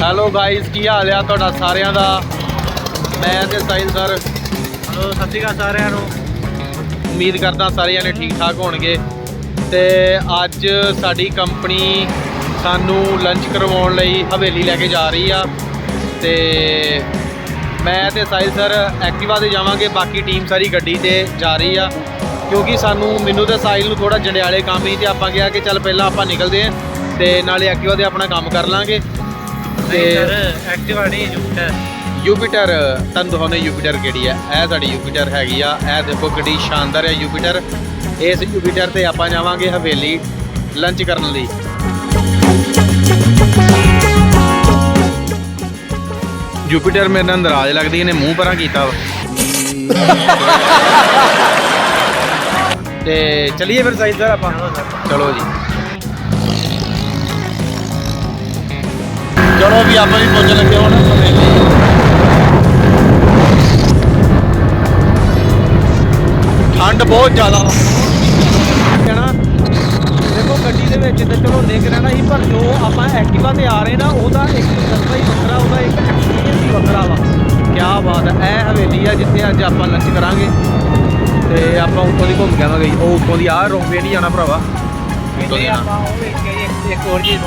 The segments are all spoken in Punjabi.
ਹੈਲੋ ਗਾਇਸ ਕੀ ਹਾਲ ਆ ਤੁਹਾਡਾ ਸਾਰਿਆਂ ਦਾ? ਮੈਂ ਤੇ ਸਾਹਿਲ ਸਰ ਹਲੋ ਸਤਿ ਸ਼੍ਰੀ ਅਕਾਲ ਸਾਰਿਆਂ ਨੂੰ। ਉਮੀਦ ਕਰਦਾ ਸਾਰੇ ਜਣੇ ਠੀਕ ਠਾਕ ਹੋਣਗੇ। ਤੇ ਅੱਜ ਸਾਡੀ ਕੰਪਨੀ ਸਾਨੂੰ ਲੰਚ ਕਰਵਾਉਣ ਲਈ ਹਵੇਲੀ ਲੈ ਕੇ ਜਾ ਰਹੀ ਆ। ਤੇ ਮੈਂ ਤੇ ਸਾਹਿਲ ਸਰ ਐਕਟਿਵਾ ਤੇ ਜਾਵਾਂਗੇ ਬਾਕੀ ਟੀਮ ਸਾਰੀ ਗੱਡੀ ਤੇ ਜਾ ਰਹੀ ਆ। ਕਿਉਂਕਿ ਸਾਨੂੰ ਮੈਨੂੰ ਤੇ ਸਾਹਿਲ ਨੂੰ ਥੋੜਾ ਜੰਡਿਆਲੇ ਕੰਮ ਹੀ ਤੇ ਆਪਾਂ ਕਿਹਾ ਕਿ ਚੱਲ ਪਹਿਲਾਂ ਆਪਾਂ ਨਿਕਲਦੇ ਆਂ। ਤੇ ਨਾਲੇ ਐਕਟਿਵਾ ਤੇ ਆਪਣਾ ਕੰਮ ਕਰ ਲਾਂਗੇ। ਤੇ ਐਕਟਿਵਾ ਨਹੀਂ ਜੂਟਰ ਯੂਪੀਟਰ ਤੁਹਾਨੂੰ ਦਿਖਾਉਂਦੇ ਯੂਪੀਟਰ ਕਿਹੜੀ ਹੈ। ਇਹ ਸਾਡੀ ਯੂਪੀਟਰ ਹੈਗੀ ਆ। ਇਹ ਦੇਖੋ ਕਿੱਡੀ ਸ਼ਾਨਦਾਰ ਹੈ ਯੂਪੀਟਰ ਇਸ ਯੂਪੀਟਰ ਤੇ ਆਪਾਂ ਜਾਵਾਂਗੇ ਹਵੇਲੀ ਲੰਚ ਕਰਨ ਲਈ। ਯੂਪੀਟਰ ਮੇਰੇ ਨਾਲ ਨਾਰਾਜ਼ ਲੱਗਦੀ ਇਹਨੇ ਮੂੰਹ ਪਰਾਂ ਕੀਤਾ ਵਾ। ਤੇ ਚਲਿਏ ਫਿਰ ਸਾਈਡ ਸਰ ਆਪਾਂ। ਚਲੋ ਜੀ। ਵੀ ਆਪਾਂ ਵੀ ਪਹੁੰਚਣ ਲੱਗੇ ਹੁਣ। ਹਵੇਲੀ ਠੰਡ ਬਹੁਤ ਜ਼ਿਆਦਾ। ਕਹਿਣਾ ਦੇਖੋ ਗੱਡੀ ਦੇ ਵਿੱਚ ਤੇ ਚਲੋ ਨਿਕ ਰਹਿਣਾ ਸੀ ਪਰ ਜੋ ਆਪਾਂ ਐਕਟਿਵਾ ਤੇ ਆ ਰਹੇ ਨਾ ਉਹਦਾ ਇੱਕ ਰਸਤਾ ਹੀ ਵੱਖਰਾ ਉਹਦਾ ਇੱਕ ਐਕਸਪੀਰੀਅੰਸ ਹੀ ਵੱਖਰਾ ਵਾ। ਕੀ ਬਾਤ ਹੈ ਇਹ ਹਵੇਲੀ ਆ ਜਿੱਥੇ ਅੱਜ ਆਪਾਂ ਲੰਚ ਕਰਾਂਗੇ। ਤੇ ਆਪਾਂ ਉੱਥੋਂ ਦੀ ਘੁੰਮ ਕੇ ਆਵਾਂਗੇ ਜੀ। ਉਹ ਉੱਥੋਂ ਦੀ ਆ ਰੋਂਵੇ ਨਹੀਂ ਜਾਣਾ ਭਰਾਵਾ। ਆਪਾਂ ਉਹ ਵੇਖ ਕੇ ਇੱਕ ਹੋਰ ਚੀਜ਼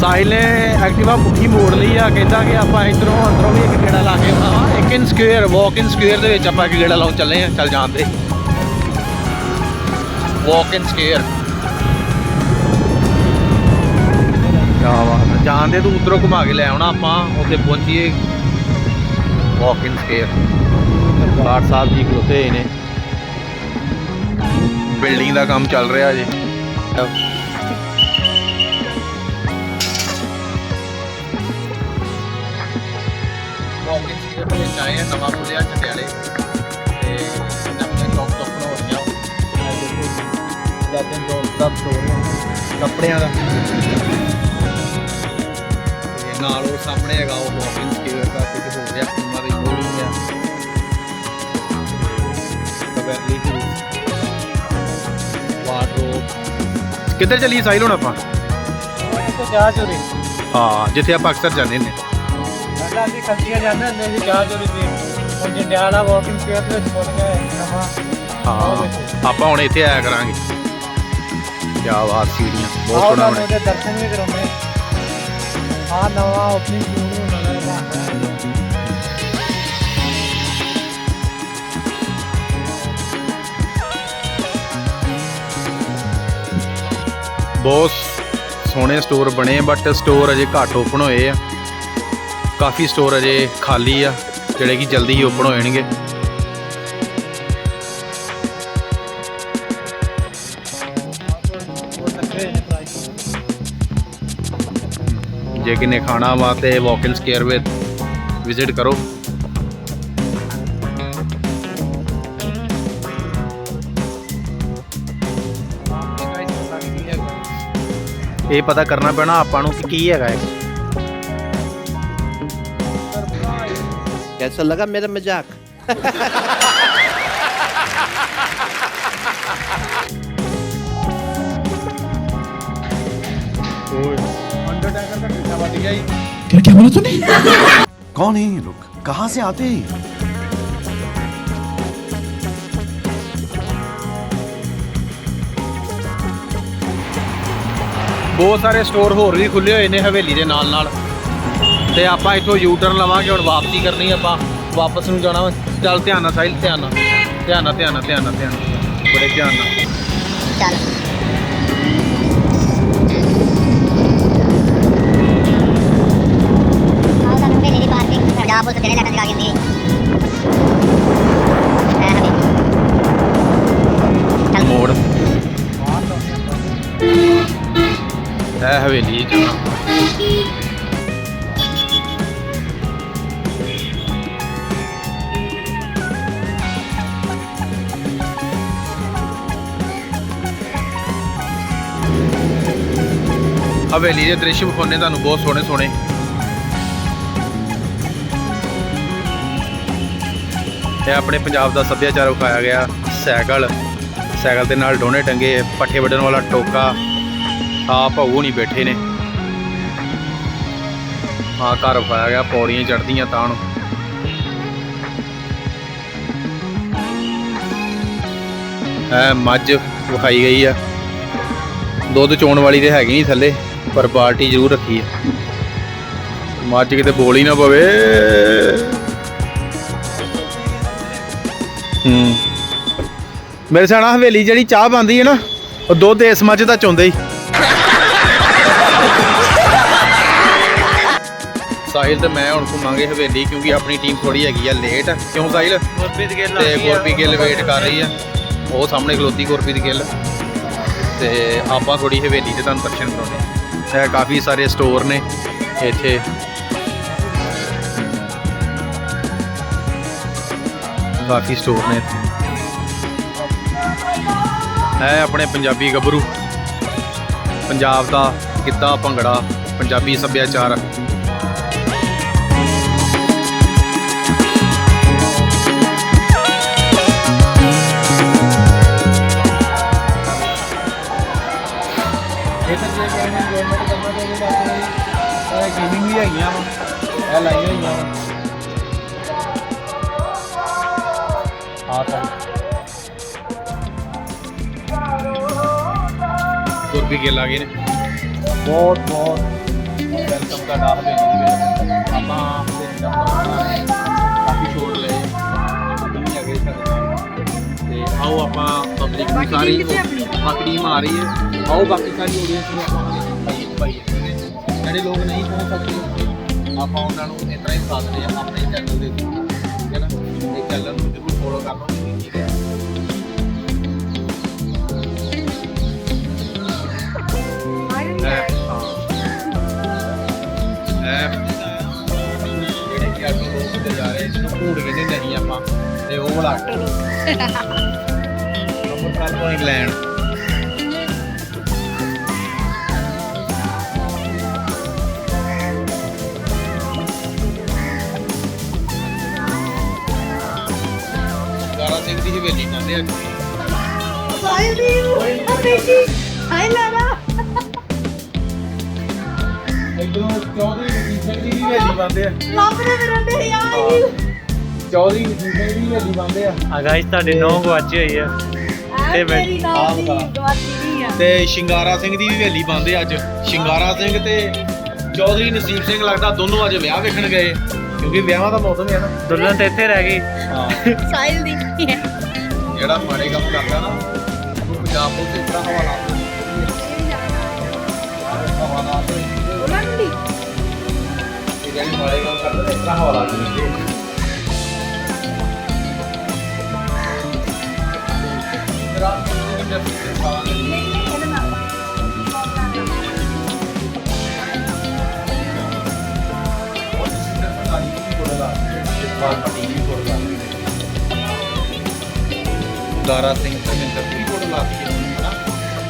ਸਾਹਿਲ ਨੇ ਐਕਟਿਵਾ ਮੁੱਠੀ ਮੋੜ ਲਈ ਆ ਕਹਿੰਦਾ ਕਿ ਆਪਾਂ ਇਧਰੋਂ ਅੰਦਰੋਂ ਵੀ ਇੱਕ ਗੇੜਾ ਲਾ ਕੇ ਆਉਣਾ ਵਾ। ਇੱਕ ਇਨ ਸਕੁਅਰ ਵਾਕ ਇਨ ਸਕੁਅਰ ਦੇ ਵਿੱਚ ਆਪਾਂ ਇੱਕ ਗੇੜਾ ਲਾਉਣ ਚੱਲੇ ਆ ਚੱਲ ਜਾਂਦੇ ਵਾਕ ਇਨ ਸਕੁਅਰ ਹੈ ਜਾਂਦੇ ਤੂੰ ਉਧਰੋਂ ਘੁਮਾ ਕੇ ਲੈ ਆਉਣਾ ਆਪਾਂ ਉੱਥੇ ਪਹੁੰਚੀਏ। ਵਾਕ ਇਨ ਸਕੁਅਰ ਬਾਰ ਸਾਹਿਬ ਜੀ ਖਲੋਤੇ ਨੇ। ਬਿਲਡਿੰਗ ਦਾ ਕੰਮ ਚੱਲ ਰਿਹਾ ਜੀ। ਮੌਕੇ ਸੀ ਦੇ ਵਿੱਚ ਆਏ ਆ ਨਵਾਂ ਖੁੱਲਿਆ ਚਟਿਆਲੇ। ਤੇ ਨਵੇਂ ਸ਼ੌਪ ਤੋਂ ਹੋ ਗਿਆ। ਜਾਤਨ ਤੋਂ ਸਭ ਸਟੋਰ ਕੱਪੜਿਆਂ ਦਾ। ਤੇ ਨਾਲ ਉਹ ਸਾਹਮਣੇ ਹੈਗਾ ਉਹ ਵਾਕਿੰਗ ਦਾ ਕੁਝ ਹੋ ਗਿਆ ਦੀ ਕਿੱਧਰ ਚੱਲੀਏ ਸਾਈਲ ਹੁਣ ਆਪਾਂ? ਇੱਥੇ ਜਾ ਚੋਰੀ ਹਾਂ ਜਿੱਥੇ ਆਪਾਂ ਅਕਸਰ ਜਾਂਦੇ ਨੇ ਪਹਿਲਾਂ ਅਸੀਂ ਖੱਤੀਆਂ ਜਾਂਦੇ ਹੁੰਦੇ ਸੀ ਜਾ ਚੋਰੀ ਸੀ ਹੁਣ ਜੰਡਿਆਲਾ ਵਾਕਿੰਗ ਸਪੇਸ ਵਿੱਚ ਮੁੜ ਗਏ ਨਵਾਂ ਹਾਂ ਆਪਾਂ ਹੁਣ ਇੱਥੇ ਆਇਆ ਕਰਾਂਗੇ। ਕੀ ਬਾਤ ਸੀੜੀਆਂ ਬਹੁਤ ਸੋਹਣਾ ਬਣਿਆ। ਉਹਦੇ ਦਰਸ਼ਨ ਵੀ ਕਰਾਉਂਦੇ। ਆ ਨਵਾਂ ਓਪਨਿੰਗ ਸ਼ੁਰੂ ਹੋਣ ਵਾਲਾ ਹੈ ਬਹੁਤ ਸੋਹਣੇ ਸਟੋਰ ਬਣੇ ਬਟ ਸਟੋਰ ਅਜੇ ਘੱਟ ਓਪਨ ਹੋਏ ਆ। ਕਾਫੀ ਸਟੋਰ ਅਜੇ ਖਾਲੀ ਆ, ਜਿਹੜੇ ਕਿ ਜਲਦੀ ਹੀ ਓਪਨ ਹੋ ਜਾਣਗੇ। ਜੇ ਕਿਨੇ ਖਾਣਾ ਵਾ ਤੇ ਵਾਕ ਇਨ ਸਕੇਅਰ ਵਿੱਚ ਵਿਜ਼ਿਟ ਕਰੋ। ਇਹ ਪਤਾ ਕਰਨਾ ਪੈਣਾ ਆਪਾਂ ਨੂੰ ਕਿ ਕੀ ਹੈਗਾ ਇਹ। कैसा लगा मेरा मजाक ਅੰਡਰਟੇਕਰ ਦਾ ਕਿੱਥਾ ਵੱਜ ਗਿਆ ਜੀ क्या क्या बोला तूने कौन है ये लोग कहाँ से आते हैं ये? ਬਹੁਤ ਸਾਰੇ ਸਟੋਰ ਹੋਰ ਵੀ ਖੁੱਲੇ ਹੋਏ ਨੇ ਹਵੇਲੀ ਦੇ ਨਾਲ ਨਾਲ ਤੇ ਆਪਾਂ ਇੱਥੋਂ ਯੂ ਟਰਨ ਲਵਾਂਗੇ ਹੁਣ ਵਾਪਸੀ ਕਰਨੀ ਆਪਾਂ। ਵਾਪਸ ਨੂੰ ਜਾਣਾ। ਚੱਲ ਧਿਆਨ ਨਾਲ ਸਾਹਿਲ ਧਿਆਨ ਨਾਲ। ਧਿਆਨ ਨਾਲ ਧਿਆਨ ਨਾਲ ਧਿਆਨ ਨਾਲ ਧਿਆਨ ਨਾਲ। ਬੜੇ ਧਿਆਨ ਨਾਲ। ਆਹ ਸਾਨੂੰ ਹਵੇਲੀ ਦੀ ਪਾਰਕਿੰਗ ਪੰਜਾਬ ਪੁਲਿਸ ਕਿਹੜੇ ਲੱਗਣ ਦੀ ਆ ਜਾਂਦੀ ਹੈ। ਚੱਲ। ਮੋੜ। ਇਹ ਹਵੇਲੀ ਚ। ਜਾਣਾ ਹਵੇਲੀ ਦੇ ਦ੍ਰਿਸ਼ ਵਿਖਾਉਣੇ ਤੁਹਾਨੂੰ ਬਹੁਤ ਸੋਹਣੇ ਸੋਹਣੇ। ਇਹ ਆਪਣੇ ਪੰਜਾਬ ਦਾ ਸੱਭਿਆਚਾਰ ਵਿਖਾਇਆ ਗਿਆ ਸਾਈਕਲ ਸਾਈਕਲ ਦੇ ਨਾਲ ਡੋਨੇ ਟੰਗੇ, ਪੱਠੇ ਵੱਢਣ ਵਾਲਾ ਟੋਕਾ। ਆ ਭਾਊ ਨਹੀਂ ਬੈਠੇ ਨੇ। ਆ ਘਰ ਵਿਖਾਇਆ ਗਿਆ, ਪੌੜੀਆਂ ਚੜਦੀਆਂ ਤਾਂ ਨੂੰ। ਐ ਮੱਝ ਵਿਖਾਈ ਗਈ ਆ। ਦੁੱਧ ਚੋਣ ਵਾਲੀ ਤੇ ਹੈਗੀ ਨਹੀਂ ਥੱਲੇ। ਪਰ ਬਾਲਟੀ ਜ਼ਰੂਰ ਰੱਖੀ ਆ ਮੱਝ ਕਿਤੇ ਬੋਲ ਹੀ ਨਾ ਪਵੇ। ਹੂੰ। ਮੇਰੇ ਸਾਣਾ ਹਵੇਲੀ ਜਿਹੜੀ ਚਾਹ ਬੰਦੀ ਹੈ ਨਾ ਉਹ ਦੁੱਧ ਇਸ ਮੱਝ ਦਾ ਚੋਂਦੇ ਹੀ। ਸਾਹਿਲ ਤੇ ਮੈਂ ਹੁਣ ਘੁੰਮਾਂਗੇ ਹਵੇਲੀ ਕਿਉਂਕਿ ਆਪਣੀ ਟੀਮ ਥੋੜੀ ਹੈਗੀ ਆ ਲੇਟ ਕਿਉਂ ਸਾਹਿਲ? ਗੁਰਪ੍ਰੀਤ ਗਿੱਲ ਤੇ ਗੁਰਪ੍ਰੀਤ ਗਿੱਲ ਵੇਟ ਕਰ ਰਹੀ ਆ। ਉਹ ਸਾਹਮਣੇ ਖਲੋਤੀ ਗੁਰਪ੍ਰੀਤ ਗਿੱਲ। ਤੇ ਆਪਾਂ ਥੋੜੀ ਹਵੇਲੀ ਤੇ ਤੁਹਾਨੂੰ ਦਰਸ਼ਨ ਕਰਾਉਣੇ ਆ। ਇਹ ਕਾਫੀ ਸਾਰੇ ਸਟੋਰ ਨੇ ਇੱਥੇ। ਕਾਫੀ ਸਟੋਰ ਨੇ। ਇੱਥੇ ਹੈ ਆਪਣੇ ਪੰਜਾਬੀ ਗੱਭਰੂ। ਪੰਜਾਬ ਦਾ ਗਿੱਧਾ ਭੰਗੜਾ, ਪੰਜਾਬੀ ਸੱਭਿਆਚਾਰ। ਗੇਮਿੰਗ ਵੀ। ਇਹ ਲਾਈਆਂ ਹੋਈਆਂ ਵਾ। ਆ ਤਾਂ। ਗਿੱਲ ਆ ਗਏ ਨੇ। ਬਹੁਤ ਬਹੁਤ ਵੈਲਕਮ ਦਾ ਨਾਮ ਦੇ ਜੀ ਆਪਾਂ ਕਾਫੀ ਛੋੜ ਲਏ। ਨਹੀਂ ਅਗੇ ਤੇ ਆਓ ਆਪਾਂ ਪਬਲਿਕ ਨੂੰ ਸਾਰੀ ਬਾਕੀ ਆ ਰਹੀ ਹੈ। ਆਓ ਬਾਕੀ ਸਾਰੀ ਆਡੀਅנס ਨੂੰ ਆਪਾਂ ਭਾਈ ਜਿਹੜੇ ਲੋਕ ਨਹੀਂ ਪਹੁੰਚ ਸਕਦੇ ਆਪਾਂ ਉਹਨਾਂ ਨੂੰ ਇਸ ਤਰ੍ਹਾਂ ਹੀ ਸਾਥਦੇ ਆ ਆਪਣੇ ਚੈਨਲ ਦੇ ਥਰੂ ਠੀਕ ਹੈ ਨਾ ਇਹ ਚੈਨਲ ਨੂੰ ਜ਼ਰੂਰ ਫੋਲੋ ਕਰ ਲਓ ਠੀਕ ਹੈ ਇਹ ਹਾਂ ਇਹ ਜਿਹੜੇ ਕਿ ਆਟੋ ਲੋਕ ਤੇ ਜਾ ਰਹੇ ਜਿਹਨੂੰ ਭੂੜ ਕਹਿੰਦੇ ਨਹੀਂ ਆਪਾਂ ਤੇ ਉਹ ਵਾਲਾ ਆਟੋ ਅੰਮ੍ਰਿਤਸਰ ਤੋਂ ਇੰਗਲੈਂਡ ਦੀ ਹਵੇਲੀ ਕਹਿੰਦੇ ਆ। ਸਾਹਿਲ ਦੀ ਬੇਟੀ ਹਾਈ ਲਾਲਾ। ਇਧਰੋਂ ਚੌਧਰੀ ਰਣਜੀਤ ਸਿੰਘ ਦੀ ਵੀ ਹਵੇਲੀ ਬੰਦੇ ਆ। ਲੱਭ ਰਹੇ ਮੇਰੇ ਤੇ ਯਾਰ ਚੌਧਰੀ ਰਣਜੀਤ ਸਿੰਘ ਦੀ ਵੀ ਹਵੇਲੀ ਬੰਦੇ ਆ। ਆ ਗਾਇਸ ਤੁਹਾਡੀ ਨੌ ਗਵਾਚੀ ਹੋਈ ਆ। ਤੇ ਮੈਂ- ਮੇਰੀ ਆਹ ਨਾਮ ਦੀ ਬਤਾ। ਗਵਾਚੀ ਨਹੀਂ ਆ। ਤੇ ਸ਼ਿੰਗਾਰਾ ਸਿੰਘ ਦੀ ਵੀ ਹਵੇਲੀ ਬੰਦੇ ਅੱਜ। ਸ਼ਿੰਗਾਰਾ ਸਿੰਘ ਤੇ ਚੌਧਰੀ ਨਸੀਬ ਸਿੰਘ ਲੱਗਦਾ ਦੋਨੋਂ ਅੱਜ ਵਿਆਹ ਵੇਖਣ ਗਏ। ਕਿਉਂਕਿ ਵਿਆਹਾਂ ਦਾ ਮੌਸਮ ਹੈ ਨਾ। ਦੁਲਹਨ ਤੇ ਇੱਥੇ ਰਹਿ ਗਈ। ਹਾਂ। ਸਾਹਿਲ ਦੀ ਜਿਹੜਾ ਮਾੜੇ ਕੰਮ ਕਰਦਾ ਨਾ ਉਹ ਪੰਜਾਬ ਪੁਲਿਸ ਇਸ ਤਰ੍ਹਾਂ ਹਵਾਲਾ ਹਵਾਲਾ ਲੰਡੀ ਇਹ ਜਿਹੜੀ ਮਾੜੇ ਕੰਮ ਕਰਦਾ ਨਾ ਇਸ ਤਰ੍ਹਾਂ ਹਵਾਲਾ ਦਿੰਦੇ ਰਾਤ ਨੂੰ ਕਿੰਨੇ ਫਿੱਟੇ ਖਾਵਾਂਗੇ ਨਹੀਂ ਨਹੀਂ ਦਾਰਾ ਸਿੰਘ ਧਰਮਿੰਦਰ ਦੀ ਕੋਲ ਲਾ ਕੇ ਹਨਾ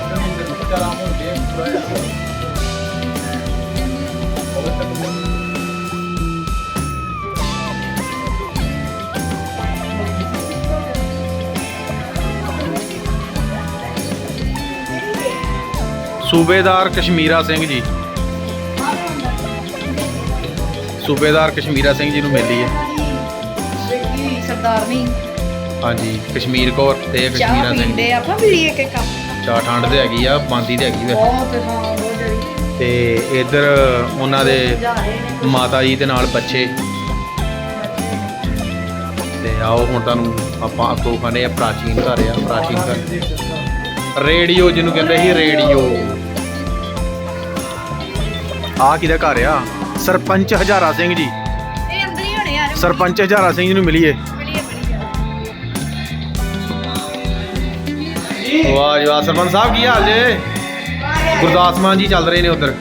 ਧਰਮਿੰਦਰ ਨੂੰ ਚਾਰਾ ਹੁੰਦੇ ਸੂਬੇਦਾਰ ਕਸ਼ਮੀਰਾ ਸਿੰਘ ਜੀ। ਸੂਬੇਦਾਰ ਕਸ਼ਮੀਰਾ ਸਿੰਘ ਜੀ ਨੂੰ ਮਿਲੀ ਹੈ। ਬੇਟੀ ਸਰਦਾਰਨੀ ਹਾਂਜੀ ਕਸ਼ਮੀਰ ਕੌਰ ਤੇ ਚਾਹ ਕਸ਼ਮੀਰਾ ਸਿੰਘ ਪੀਂਦੇ ਆਪਾਂ ਵੀ ਇੱਕ ਇੱਕ ਕੱਪ ਚਾਹ ਠੰਡ ਤੇ ਹੈਗੀ ਆ ਬਾਂਦੀ ਤੇ ਹੈਗੀ ਵੈਸੇ ਬਹੁਤ ਹਾਂ ਬਹੁਤ ਜੜੀ ਤੇ ਇੱਧਰ ਉਹਨਾਂ ਦੇ ਜਾ ਰਹੇ ਨੇ ਮਾਤਾ ਜੀ ਦੇ ਨਾਲ ਬੱਚੇ। ਤੇ ਆਓ ਹੁਣ ਤੁਹਾਨੂੰ ਆਪਾਂ ਅੱਗੋਂ ਖਾਣੇ ਆ ਪ੍ਰਾਚੀਨ ਘਰ ਆ ਪ੍ਰਾਚੀਨ ਘਰ। ਰੇਡੀਓ ਜਿਹਨੂੰ ਕਹਿੰਦੇ ਸੀ ਰੇਡੀਓ। ਆ ਕਿਹਦਾ ਘਰ ਆ? ਸਰਪੰਚ ਹਜ਼ਾਰਾ ਸਿੰਘ ਜੀ। ਇਹ ਅੰਦਰ ਹੀ ਹੋਣੇ ਯਾਰ ਸਰਪੰਚ ਹਜ਼ਾਰਾ ਸਿੰਘ ਜੀ ਨੂੰ ਮਿਲੀਏ। ਵਾਹ ਜੀ ਵਾਹ ਸਰਪੰਚ ਸਾਹਿਬ ਕੀ ਹਾਲ ਜੇ? ਗੁਰਦਾਸ ਮਾਨ ਜੀ ਚੱਲ ਰਹੇ ਨੇ ਉਧਰ।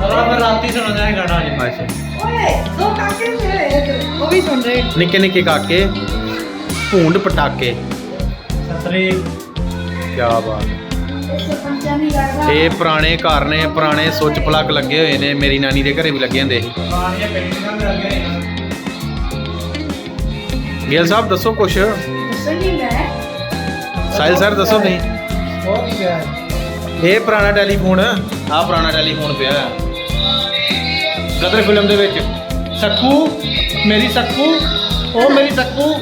ਮੈਂ ਰਾਤੀ ਸੁਣਦਾ ਹੈ ਗਾਣਾ ਜੀ। ਅੱਛਾ। ਓਏ ਦੋ ਕਾਕੇ ਮੇਰੇ ਉਹ ਵੀ ਸੁਣ ਰਹੇ। ਨਿੱਕੇ ਨਿੱਕੇ ਕਾਕੇ ਭੂੰਡ ਪਟਾਕੇ। ਸਤਰੀ ਕੀ ਬਾਤ। ਇਹ ਪੁਰਾਣੇ ਘਰ ਨੇ ਪੁਰਾਣੇ ਸੁੱਚ ਪਲੱਗ ਲੱਗੇ ਹੋਏ ਨੇ ਮੇਰੀ ਨਾਨੀ ਦੇ ਘਰੇ ਵੀ ਲੱਗੇ ਹੁੰਦੇ ਸੀ। ਗਿੱਲ ਸਾਹਿਬ ਦੱਸੋ ਕੁਛ? ਸਹੀ ਮੈਂ ਸਾਹਿਲ ਸਰ ਦੱਸੋ ਨਹੀਂ ਹੀ ਇਹ ਪੁਰਾਣਾ ਟੈਲੀਫੋਨ ਆ। ਪੁਰਾਣਾ ਟੈਲੀਫੋਨ ਪਿਆ। ਹੈ। ਗਦਰ ਫਿਲਮ ਦੇ ਵਿੱਚ। ਸੱਕੂ ਮੇਰੀ ਸੱਕੂ ਉਹ ਮੇਰੀ ਸੱਕੂ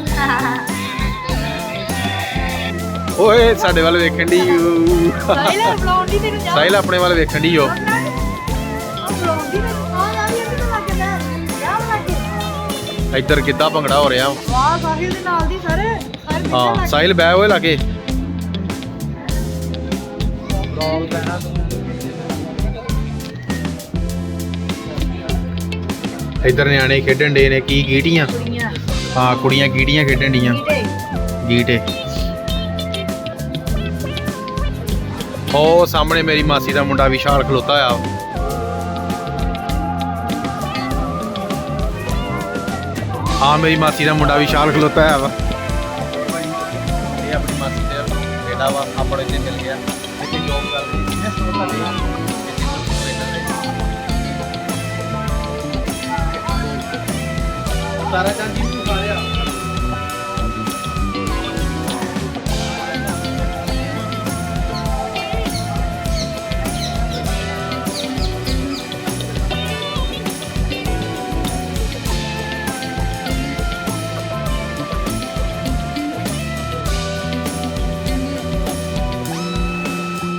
ਓਏ ਸਾਡੇ ਵੱਲ ਵੇਖਣ ਦੀ ਸਾਈਲ ਬਲੌਂਡੀ ਤੈਨੂੰ ਜਾ ਸਾਹਿਲ ਆਪਣੇ ਵੱਲ ਵੇਖਣ ਦੀ ਓ। ਬਲੌਂਡੀ ਤੈਨੂੰ ਆ ਜਾ ਇਹ ਕਿੱਥੇ ਲੱਗ ਗਿਆ। ਜਾ ਲੱਗ ਇੱਧਰ ਕਿੱਦਾਂ ਭੰਗੜਾ ਹੋ ਰਿਹਾ? ਵਾਹ ਸਾਹਿਲ ਦੇ ਨਾਲ ਦੀ ਸਾਰੇ। ਸਾਰੇ ਹਾਂ ਸਾਹਿਲ ਬੈ ਹੋਏ ਲਾਗੇ। ਪੈਣਾ ਇੱਧਰ ਨਿਆਣੇ ਖੇਡਣ ਡੇ ਨੇ ਕੀ ਗੀਟੀਆਂ? ਹਾਂ ਕੁੜੀਆਂ ਗੀਟੀਆਂ ਖੇਡਣ ਡੀਆਂ। ਗੀਟੇ। ਉਹ ਸਾਹਮਣੇ ਮੇਰੀ ਮਾਸੀ ਦਾ ਮੁੰਡਾ ਵਿਸ਼ਾਲ ਖਲੋਤਾ ਹੋਇਆ ਹਾਂ ਮੇਰੀ ਮਾਸੀ ਦਾ ਮੁੰਡਾ ਵਿਸ਼ਾਲ ਖਲੋਤਾ ਹੋਇਆ ਵਾ ਇਹ ਆਪਣੀ ਮਾਸੀ ਦਾ ਬੇਟਾ ਵਾ ਆਪਣੇ ਇੱਥੇ ਮਿਲ ਗਿਆ। ਬਿਜ਼ਨਸ ਤੋਂ ਸਾਰਾ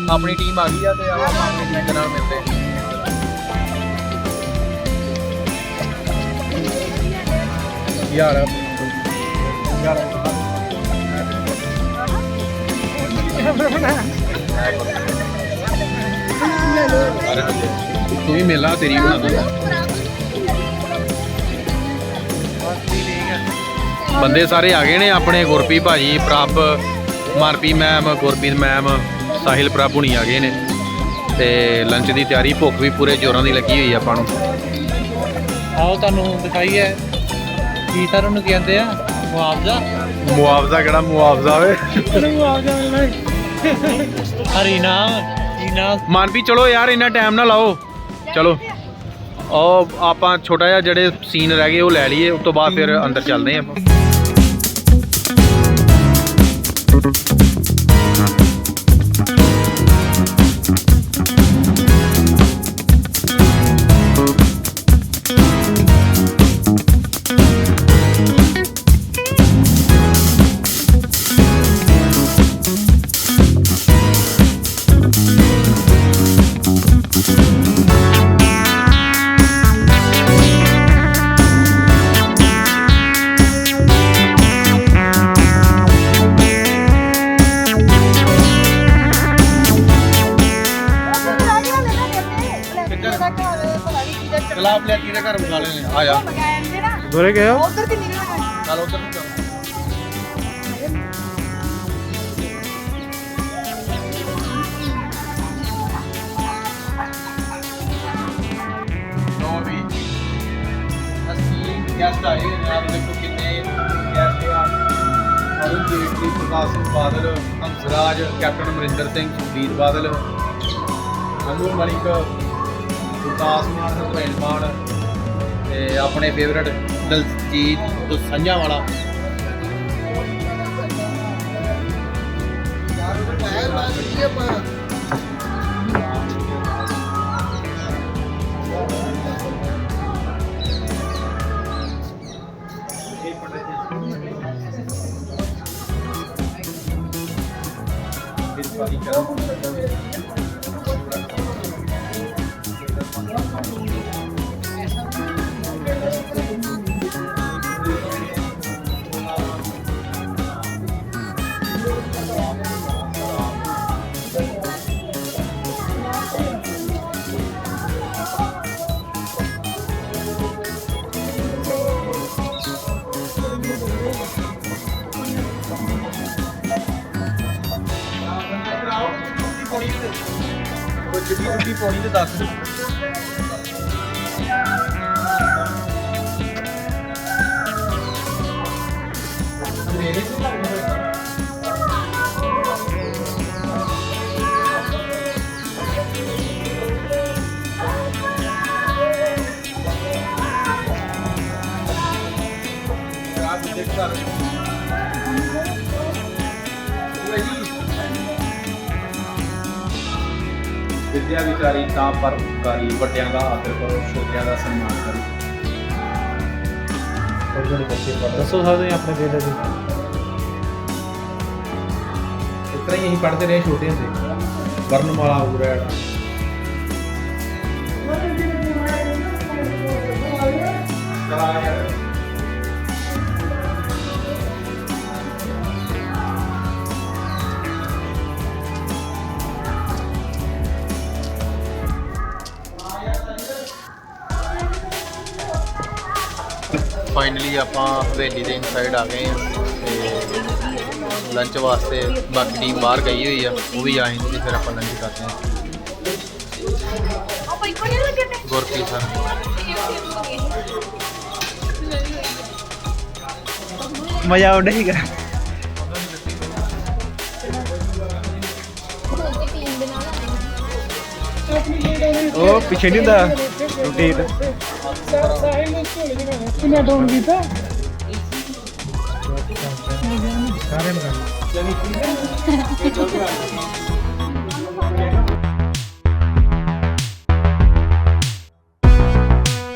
ਆਪਣੀ ਟੀਮ ਆ ਗਈ ਆ ਤੇ ਆਪਾਂ ਆਪਣੀ ਟੀਮ ਦੇ ਨਾਲ ਮਿਲਦੇ ਹਾਂ ਯਾਰ। ਯਾਰ ਤੂੰ ਵੀ ਮੇਲਾ ਤੇਰੀ ਬਣਾ ਦੂੰਗਾ ਬੰਦੇ ਸਾਰੇ ਆ ਗਏ ਨੇ ਆਪਣੇ ਗੁਰਪੀ ਭਾਜੀ, ਪ੍ਰਭ ਮਨਪੀ ਮੈਮ ਗੁਰਪੀਤ ਮੈਮ। ਸਾਹਿਲ ਪ੍ਰਭ ਹੁਣੀ ਆ ਗਏ ਨੇ। ਤੇ ਲੰਚ ਦੀ ਤਿਆਰੀ ਭੁੱਖ ਵੀ ਪੂਰੇ ਜ਼ੋਰਾਂ ਦੀ ਲੱਗੀ ਹੋਈ ਆ ਆਪਾਂ ਨੂੰ। ਆਓ ਤੁਹਾਨੂੰ ਦਿਖਾਈਏ। ਕੀ ਸਰ ਉਹਨੂੰ ਕਹਿੰਦੇ ਆ? ਮੁਆਵਜ਼ਾ? ਮੁਆਵਜ਼ਾ ਕਿਹੜਾ? ਮੁਆਵਜ਼ਾ ਵੇ ਮੁਆਵਜ਼ਾ ਮਿਲਣਾ ਹਰੀ ਨਾਮ ਇਨਾਮ ਮਨਪੀ ਚਲੋ ਯਾਰ ਇੰਨਾ ਟਾਈਮ ਨਾ ਲਾਓ। ਚਲੋ। ਉਹ ਆਪਾਂ ਛੋਟਾ ਜਿਹਾ ਜਿਹੜੇ ਸੀਨ ਰਹਿ ਗਏ ਉਹ ਲੈ ਲਈਏ। ਉਸ ਤੋਂ ਬਾਅਦ ਫਿਰ ਅੰਦਰ ਚੱਲਦੇ ਆਪਾਂ ਦੋਰੇ ਗਏ ਹੋ? ਉਧਰ ਤੇ ਨਿਕਲਣਾ ਚੱਲ ਉਧਰ ਨੂੰ ਚੱਲ। ਲੋ ਵੀ ਅਸੀਂ ਗੈਸਟ ਆਏ ਨੇ ਆਪ ਦੇਖੋ ਕਿੰਨੇ ਗੈਸਟ ਆ। ਅਰੁਣ ਜੇਟਲੀ ਪ੍ਰਕਾਸ਼ ਸਿੰਘ ਬਾਦਲ ਹੰਸਰਾਜ ਕੈਪਟਨ ਅਮਰਿੰਦਰ ਸਿੰਘ ਸੁਖਬੀਰ ਬਾਦਲ ਅਨੂ ਮਲਿਕ ਗੁਰਦਾਸ ਮਾਨ ਭੈਣ ਮਾਨ ਤੇ ਆਪਣੇ ਫੇਵਰਟ ਦਲਜੀਤ ਦੋਸਾਂਝਾ ਵਾਲਾ। ਕੋਈ ਜਿੱਡੀ ਜਿੱਡੀ ਪੌੜੀ ਤੇ ਦੱਸ ਮੇਰੇ ਤੋਂ ਲੱਗ ਰਿਹਾ ਆਪ ਵਿਦਿਆ ਵਿਚਾਰੀ ਤਾਂ ਪਰਉਪਕਾਰੀ ਵੱਡਿਆਂ ਦਾ ਆਦਰ ਕਰੋ ਛੋਟਿਆਂ ਦਾ ਸਨਮਾਨ ਕਰੋ। ਬੱਚੇ ਪੜ੍ਹਦੇ ਦੱਸੋ ਸਕਦੇ ਆਪਣੇ ਬੇਟੇ ਦੀ। ਇਸ ਤਰ੍ਹਾਂ ਹੀ ਅਸੀਂ ਪੜ੍ਹਦੇ ਰਹੇ ਛੋਟੇ ਹੁੰਦੇ ਵਰਨਮਾਲਾ ਉਗਰੈੜ ਫਾਈਨਲੀ ਆਪਾਂ ਹਵੇਲੀ ਦੇ ਇਨਸਾਈਡ ਆ ਗਏ ਆ ਤੇ ਲੰਚ ਵਾਸਤੇ ਬਾਕੀ ਟੀਮ ਬਾਹਰ ਗਈ ਹੋਈ ਆ ਉਹ ਵੀ ਆ ਜਾਂਦੀ ਤੇ ਫਿਰ ਆਪਾਂ ਲੰਚ ਕਰਦੇ ਸਰ। ਮਜ਼ਾ ਆਉਂਦਾ ਹੀਗਾ ਉਹ ਪਿੱਛੇ ਨਹੀਂ ਹੁੰਦਾ? ਰੋਟੇਟ ਕਿੰਨਾ ਡਾਊਨ ਕੀਤਾ? ਸਾਰੇ ਨੂੰ